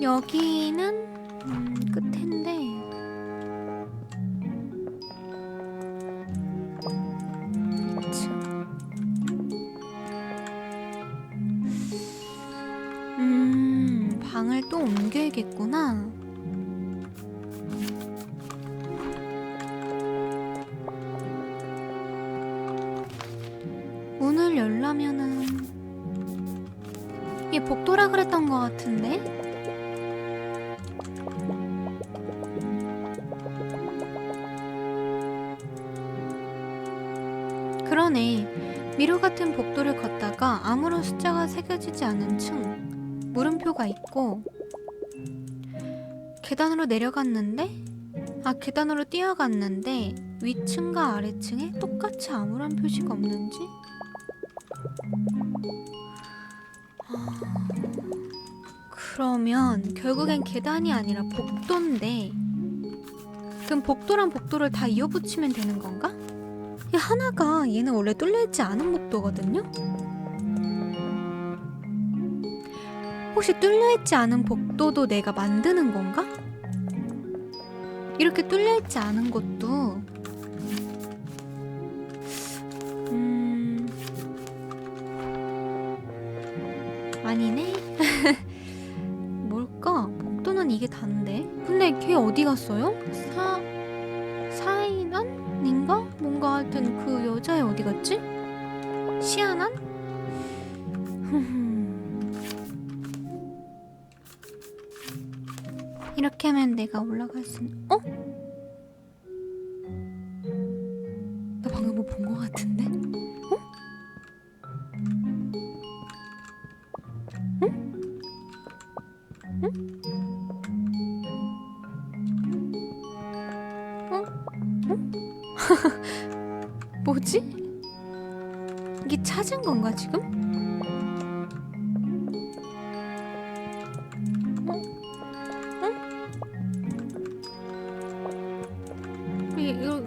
여기는 음, 끝인데. 음, 방을 또 옮겨야겠구나. 그러네. 미로 같은 복도를 걷다가 아무런 숫자가 새겨지지 않은 층, 물음표가 있고, 계단으로 내려갔는데, 아, 계단으로 뛰어갔는데, 위층과 아래층에 똑같이 아무런 표시가 없는지? 아, 그러면 결국엔 계단이 아니라 복도인데, 그럼 복도랑 복도를 다 이어붙이면 되는 건가? 이 하나가 얘는 원래 뚫려있지 않은 복도거든요? 혹시 뚫려있지 않은 복도도 내가 만드는 건가? 이렇게 뚫려있지 않은 곳도 시아난? 이렇게 하면 내가 올라갈 수 있는... 어?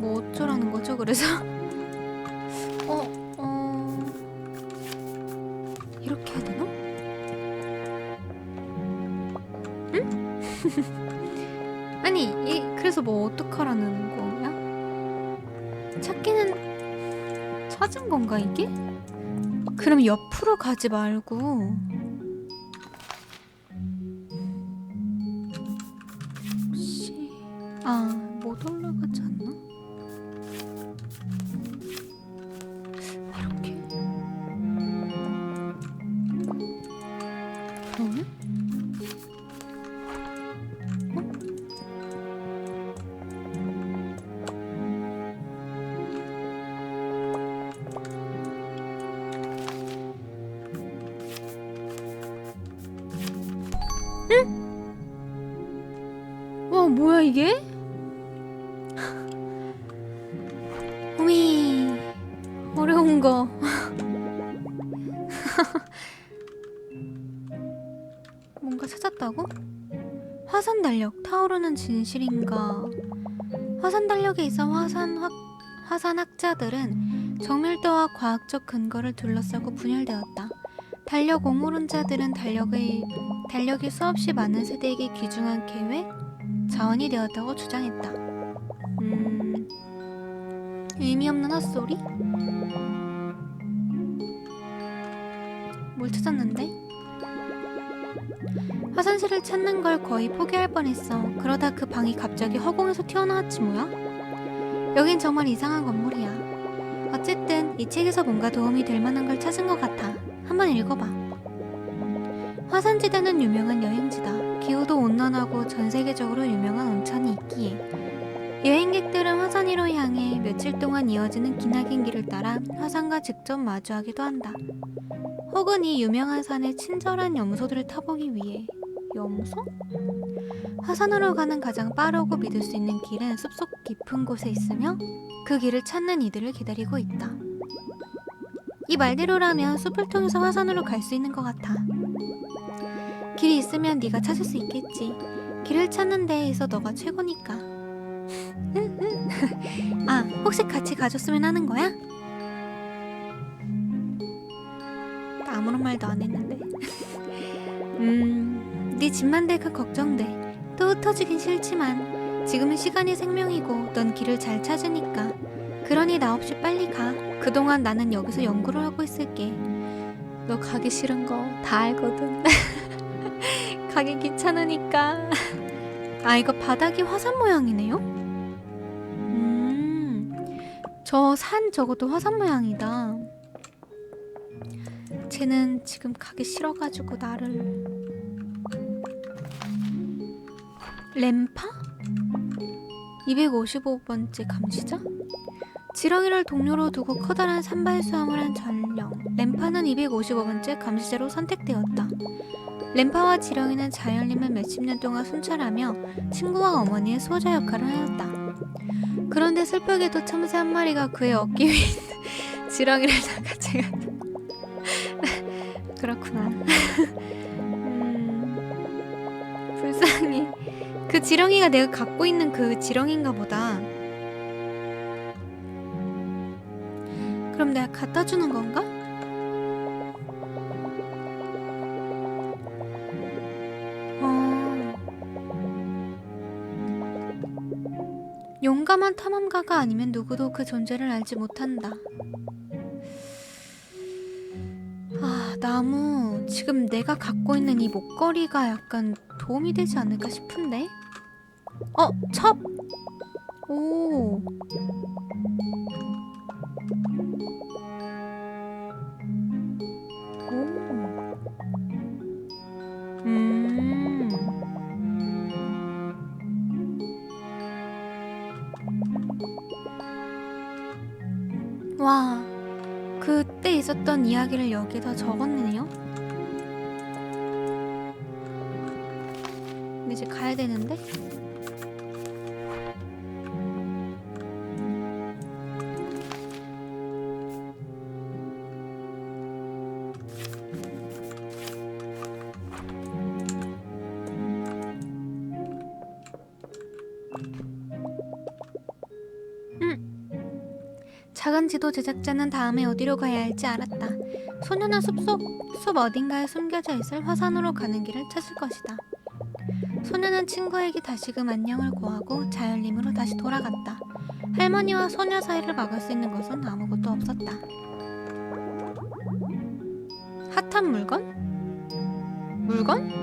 뭐 어쩌라는 거죠? 그래서 어, 어 이렇게 해야 되나? 응? 아니, 이 그래서 뭐 어떡하라는 거야? 찾기는 찾은 건가 이게? 그럼 옆으로 가지 말고 혹시 아 어려운 거 뭔가 찾았다고? 화산 달력 타오르는 진실인가? 화산 달력에 있어 화산 확 화산 학자들은 정밀도와 과학적 근거를 둘러싸고 분열되었다. 달력 옹호론자들은 달력의 달력이 수없이 많은 세대에게 귀중한 계획, 자원이 되었다고 주장했다. 음, 의미 없는 헛소리? 뭘 찾았는데? 화장실을 찾는 걸 거의 포기할 뻔했어. 그러다 그 방이 갑자기 허공에서 튀어나왔지 뭐야? 여긴 정말 이상한 건물이야. 어쨌든 이 책에서 뭔가 도움이 될 만한 걸 찾은 것 같아. 한번 읽어봐. 화산지대는 유명한 여행지다. 기후도 온난하고 전 세계적으로 유명한 온천이 있기에 여행객들은 화산 위로 향해 며칠 동안 이어지는 기나긴 길을 따라 화산과 직접 마주하기도 한다. 혹은 이 유명한 산의 친절한 염소들을 타보기 위해 염소? 화산으로 가는 가장 빠르고 믿을 수 있는 길은 숲속 깊은 곳에 있으며 그 길을 찾는 이들을 기다리고 있다. 이 말대로라면 숲을 통해서 화산으로 갈 수 있는 것 같아. 길이 있으면 네가 찾을 수 있겠지. 길을 찾는 데에서 너가 최고니까. 아, 혹시 같이 가줬으면 하는 거야? 말도 안 했는데. 음, 네 집만 될까 걱정돼. 또 흩어지긴 싫지만 지금은 시간이 생명이고 넌 길을 잘 찾으니까. 그러니 나 없이 빨리 가. 그동안 나는 여기서 연구를 하고 있을게. 너 가기 싫은 거 다 알거든. 가기 귀찮으니까. 아 이거 바닥이 화산 모양이네요? 음, 저 산 저것도 화산 모양이다. 쟤는 지금 가기 싫어가지고 나를 램파? 255번째 감시자? 지렁이를 동료로 두고 커다란 산발 수함을 한 전령 램파는 255번째 감시자로 선택되었다. 램파와 지렁이는 자연림을 몇십 년 동안 순찰하며 친구와 어머니의 수호자 역할을 하였다. 그런데 슬프게도 참새 한 마리가 그의 어깨 위에 지렁이를 낚아채가 그렇구나. 음, 불쌍해. 그 지렁이가 내가 갖고 있는 그 지렁인가 보다. 그럼 내가 갖다 주는 건가? 어. 용감한 탐험가가 아니면 누구도 그 존재를 알지 못한다. 나무. 지금 내가 갖고 있는 이 목걸이가 약간 도움이 되지 않을까 싶은데? 어, 첩! 오. 오. 음. 와. 그때 있었던 이야기를 여기다 적었네요. 이제 가야 되는데? 작은 지도 제작자는 다음에 어디로 가야 할지 알았다. 소녀는 숲속 숲 어딘가에 숨겨져 있을 화산으로 가는 길을 찾을 것이다. 소녀는 친구에게 다시금 안녕을 고하고 자연림으로 다시 돌아갔다. 할머니와 소녀 사이를 막을 수 있는 것은 아무것도 없었다. 핫한 물건? 물건?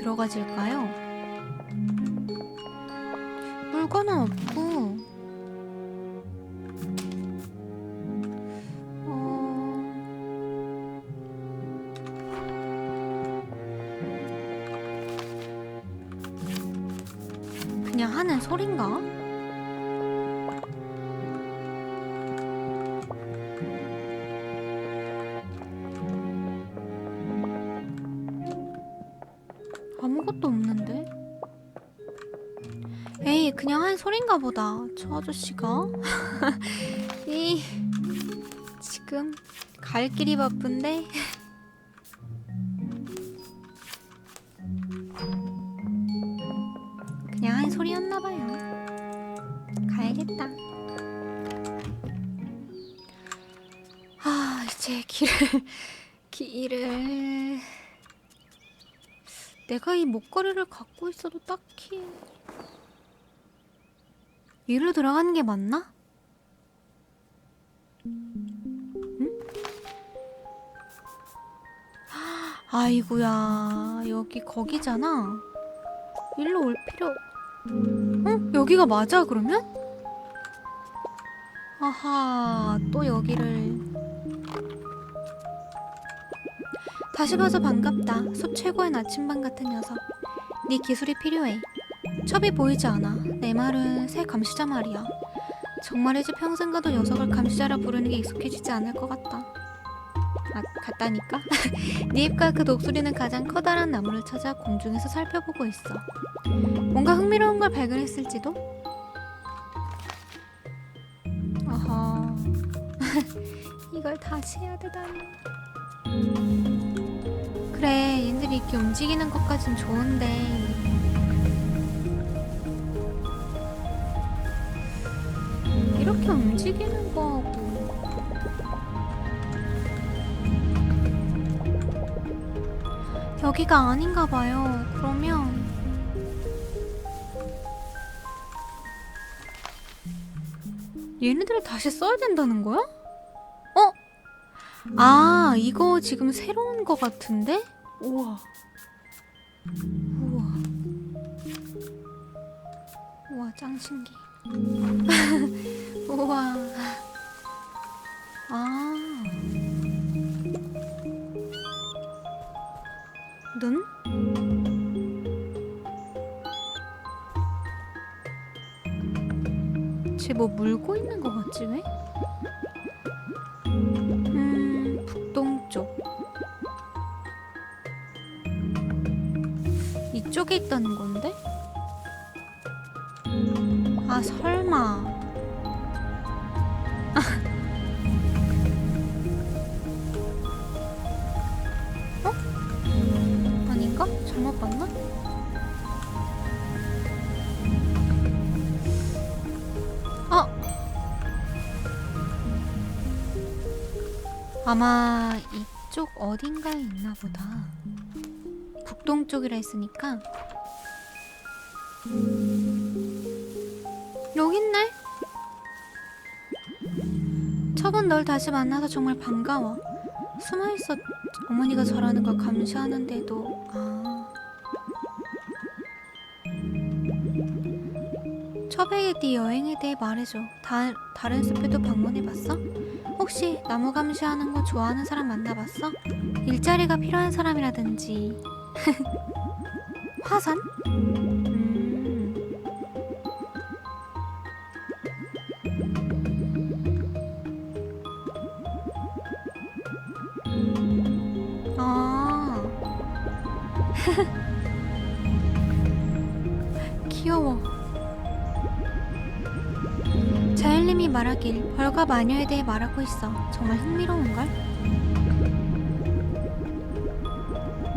들어가질까요? 물건은 없고 어... 그냥 하는 소린가? 보다. 저 아저씨가. 이, 지금 갈 길이 바쁜데? 그냥 한 소리였나봐요. 가야겠다. 아, 이제 길을, 길을. 내가 이 목걸이를 갖고 있어도 딱히 위로 들어가는 게 맞나? 응? 아이고야 여기 거기잖아 일로 올 필요 어? 여기가 맞아 그러면? 아하 또 여기를 다시 봐서 반갑다. 숲 최고의 나침반 같은 녀석. 네 기술이 필요해. 첩이 보이지 않아. 내 말은 새 감시자 말이야. 정말이지 평생 가도 녀석을 감시자라 부르는 게 익숙해지지 않을 것 같다. 아, 같다니까? 니입과 그 독수리는 가장 커다란 나무를 찾아 공중에서 살펴보고 있어. 뭔가 흥미로운 걸 발견했을지도? 어허. 이걸 다시 해야 되다니. 그래, 얘들이 이렇게 움직이는 것까진 좋은데. 움직이는 거하고. 여기가 아닌가 봐요. 그러면 얘네들을 다시 써야 된다는 거야? 어? 아, 이거 지금 새로운 거 같은데? 우와. 우와. 우와, 짱 신기. 우와. 아. 눈? 쟤 뭐 물고 있는 거 같지 왜? 음, 북동쪽. 이쪽에 있다 아, 설마. 어? 아닌가? 잘못 봤나? 어! 아마 이쪽 어딘가에 있나 보다. 북동 쪽이라 했으니까. 있네. 처분 널 다시 만나서 정말 반가워. 숨어 있었. 어머니가 저라는 걸 감시하는데도 아. 처백에 네 여행에 대해 말해줘. 다, 다른 숲에도 방문해봤어? 혹시 나무 감시하는 거 좋아하는 사람 만나봤어? 일자리가 필요한 사람이라든지 화산? 귀여워. 자일님이 말하길 벌과 마녀에 대해 말하고 있어. 정말 흥미로운걸?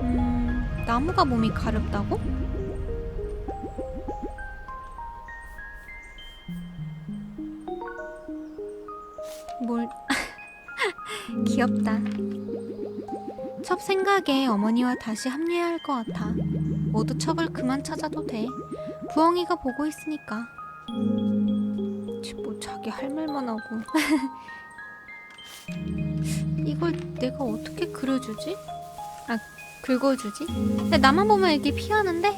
음, 나무가 몸이 가렵다고? 뭘 귀엽다. 첩 생각에 어머니와 다시 합류해야 할 것 같아. 모두 첩을 그만 찾아도 돼. 부엉이가 보고 있으니까. 치, 뭐 자기 할 말만 하고. 이걸 내가 어떻게 그려주지? 아, 긁어주지? 근데 나만 보면 이게 피하는데?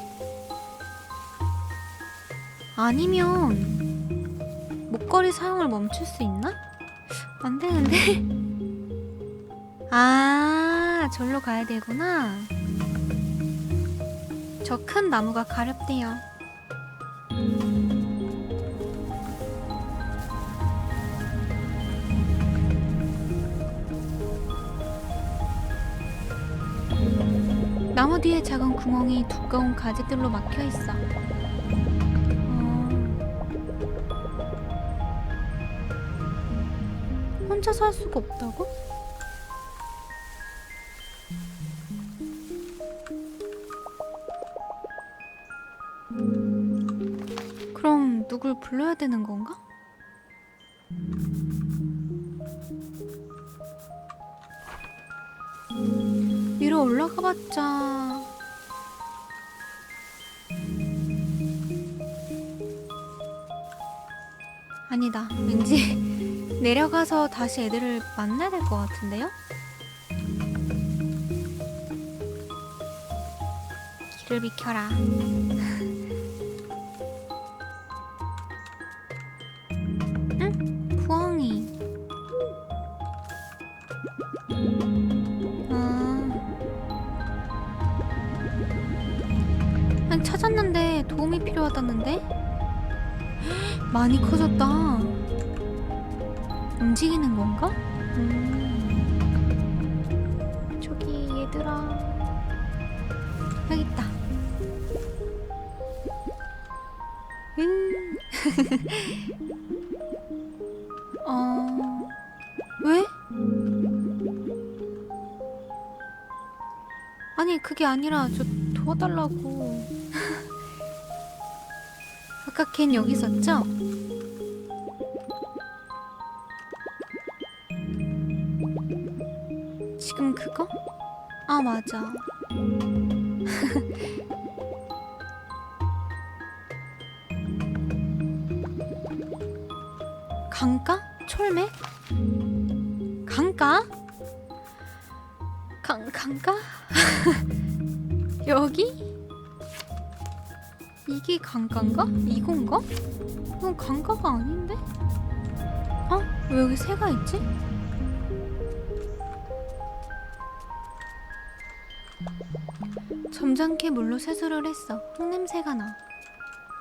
아니면 목걸이 사용을 멈출 수 있나? 안 되는데? 아, 절로 가야 되구나. 저 큰 나무가 가렵대요. 나무 뒤에 작은 구멍이 두꺼운 가지들로 막혀 있어. 어... 혼자 살 수가 없다고? 불러야 되는 건가? 위로 올라가 봤자 아니다 왠지 내려가서 다시 애들을 만나야 될 것 같은데요? 길을 비켜라 찾았는데 도움이 필요하다는데? 많이 커졌다. 움직이는 건가? 음. 저기 얘들아. 여기 있다. 음. 어. 왜? 아니, 그게 아니라 저 도와달라고. 아까 걘 여기 있었죠? 지금 그거? 아, 맞아. 강가인가? 이건가? 이건 강가가 아닌데? 어? 왜 여기 새가 있지? 점잖게 물로 세수를 했어. 흙냄새가 나.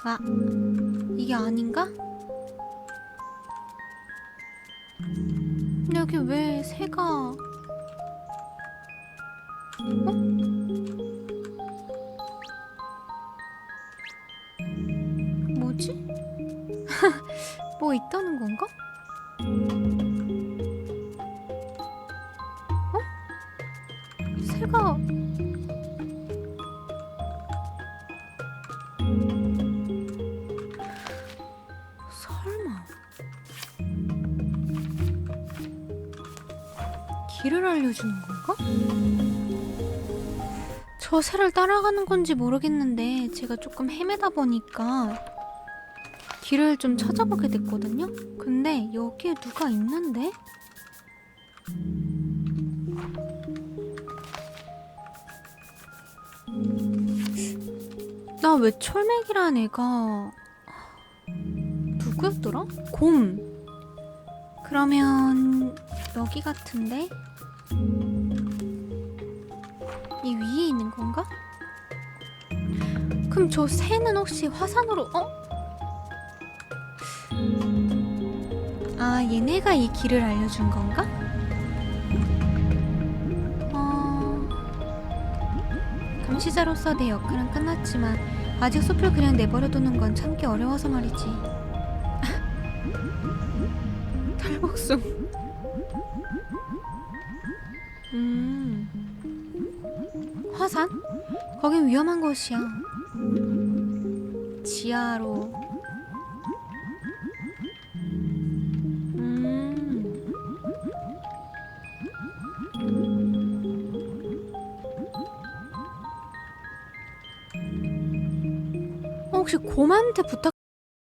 아, 이게 아닌가? 여기 왜 새가... 어? 뭐 있다는 건가? 어? 새가... 설마... 길을 알려주는 건가? 저 새를 따라가는 건지 모르겠는데 제가 조금 헤매다 보니까 길을 좀 찾아보게 됐거든요? 근데 여기에 누가 있는데? 나 왜 철맥이란 애가 누구였더라? 곰 그러면 여기 같은데? 이 위에 있는 건가? 그럼 저 새는 혹시 화산으로 어? 아 얘네가 이 길을 알려준 건가? 어... 감시자로서 내 역할은 끝났지만 아직 숲을 그냥 내버려두는 건 참기 어려워서 말이지. 탈북숭 음. 화산? 거긴 위험한 곳이야. 지하로 곰한테 부탁